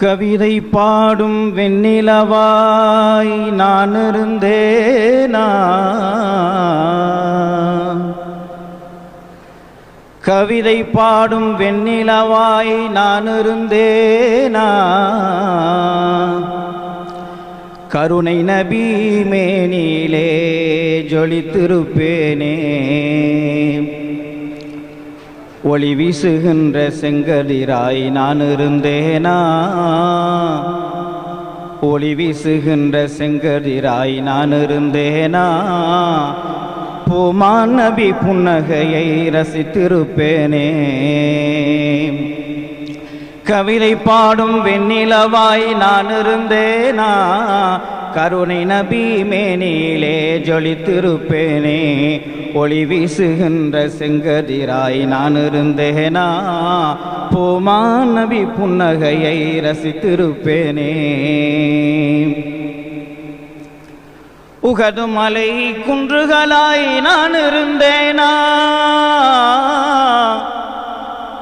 கவிதை பாடும் வெண்ணிலவாய் நான் இருந்தேனா கவிதை பாடும் வெண்ணிலவாய் நான் இருந்தேனா கருணை நபி மேனிலே ஜொலித்திருப்பேனே. ஒளி வீசுகின்ற செங்கதிராய் நான் இருந்தேனா? ஒளி வீசுகின்ற செங்கதிராய் நான் இருந்தேனா? பூமான் நபி புன்னகையை ரசித்திருப்பேனே. கவிதை பாடும் வெண்ணிலவாய் நான் இருந்தேனா? கருணை நபி மேனிலே ஜொலித்திருப்பேனே. ஒளி வீசுகின்ற செங்கதிராய் நான் இருந்தேனா? பூமான் நபி புன்னகையை ரசித்திருப்பேனே. உகது மலை குன்றுகளாய் நான் இருந்தேனா?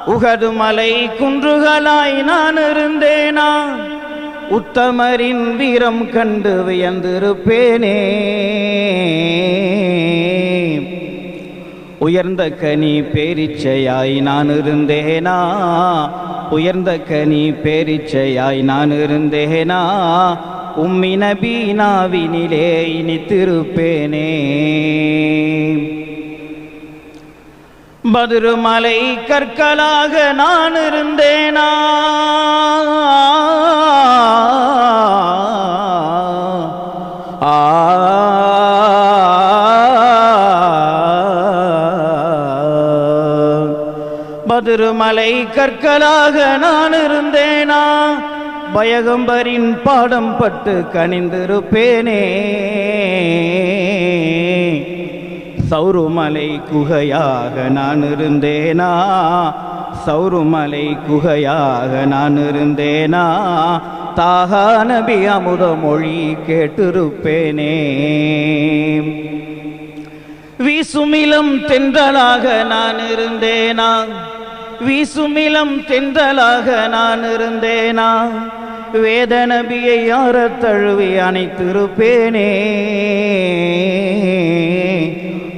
உகது மலை குன்றுகளாய் நான் இருந்தேனா? உத்தமரின் வீரம் கண்டு வியந்திருப்பேனே. உயர்ந்த கனி பேரிச்சையாய் நான் இருந்தேனா? உயர்ந்த கனி பேரிச்சையாய் நான் இருந்தேனா? உம்மி நபீனாவினிலே இனித்திருப்பேனே. பதிருமலை கற்களாக நான் இருந்தேன். திருமலை கற்களாக நான் இருந்தேனா பயகம்பரின் பாடம் பட்டு கனிந்திருப்பேனே. சௌருமலை குகையாக நான் இருந்தேனா சௌருமலை குகையாக நான் இருந்தேனா தாகா நபி அமுத மொழி கேட்டிருப்பேனே. வீசுமிலம் தென்றலாக நான் இருந்தேனா வீசுமிலம் தென்றலாக நான் இருந்தேனா? வேத நபியை யார தழுவி அணைத்திருப்பேனே.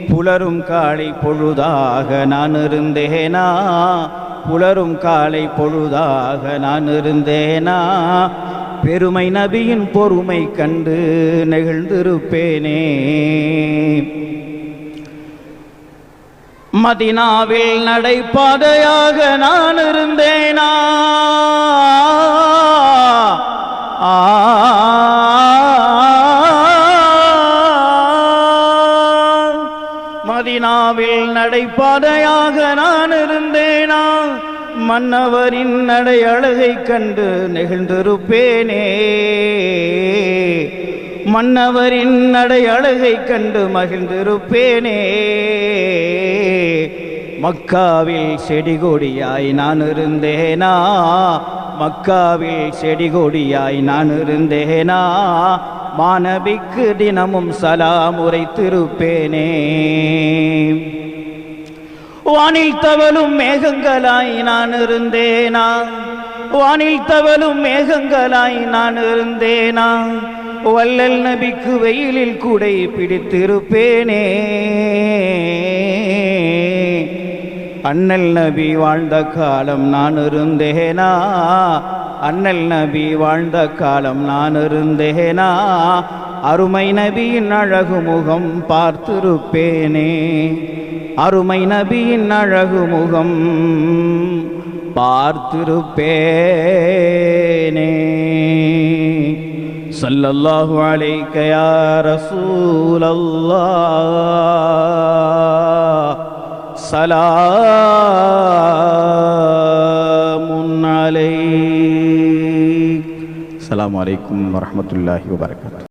புலரும் காலை பொழுதாக நான் இருந்தேனா? புலரும் காலை பொழுதாக நான் இருந்தேனா? பெருமை நபியின் பொறுமை கண்டு நெகிழ்ந்திருப்பேனே. மதினாவில் நடைபாதையாக நான் இருந்தேனா? ஆ. மதினாவில் நடைபாதையாக நான் இருந்தேனா? மன்னவரின் நடை அழகை கண்டு நெகிழ்ந்திருப்பேனே. மன்னவரின் நடை அழகை கண்டு மகிழ்ந்திருப்பேனே. மக்காவில் செடி கொடியாய் நான் இருந்தேனா? மக்காவில் செடி கொடியாய் நான் இருந்தேனா? மாணவிக்கு தினமும் சலாம் உரைத்திருப்பேனே. வானில் தவளும் மேகங்களாய் நான் இருந்தேனா? வானில் தவளும் மேகங்களாய் நான் இருந்தேனா? வல்லல் நபிக்கு வெயிலில் கூடை பிடித்திருப்பேனே. அண்ணல் நபி வாழ்ந்த காலம் நான் இருந்தேனா? அண்ணல் நபி வாழ்ந்த காலம் நான் இருந்தேனா? அருமை நபியின் அழகு முகம் பார்த்திருப்பேனே. அருமை நபியின் அழகு முகம் பார்த்திருப்பேனே. சல்லல்லாஹு அலைக்க யா سلام عليك. السلام عليكم ورحمة الله وبركاته.